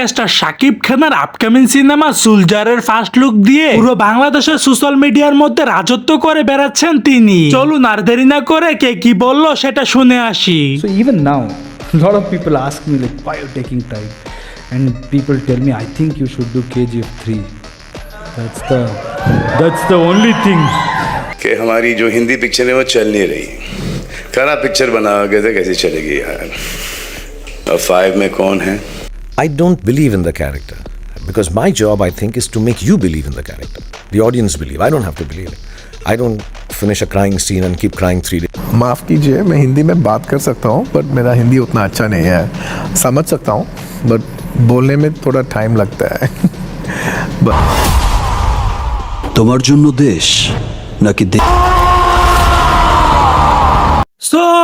Megastar Shakib খানের upcoming cinema সুলজারের first look দিয়ে পুরো বাংলাদেশের সোশ্যাল মিডিয়ার মধ্যে রাজত্ব করে বেড়াচ্ছেন তিনি চলুন আর দেরি না করে কে কি বললো সেটা শুনে আসি So even now, a lot of people ask me like, why you're taking time? And people tell me, I think you should do KGF 3. That's the that's the only thing. कि हमारी जो हिंदी पिक्चर है वो चल नहीं रही खरा picture बनाओगे तो कैसे चलेगी यार अब फाइव में कौन है I don't believe in the character because my job, I think, is to make you believe in the character. The audience believe. I don't have to believe it. I don't finish a crying scene and keep crying three days. माफ़ कीजिए मैं हिंदी में बात कर सकता हूँ but मेरा हिंदी उतना अच्छा नहीं है समझ सकता हूँ बट बोलने में थोड़ा टाइम लगता है তোমার জন্য দেশ নাকি দেশ সো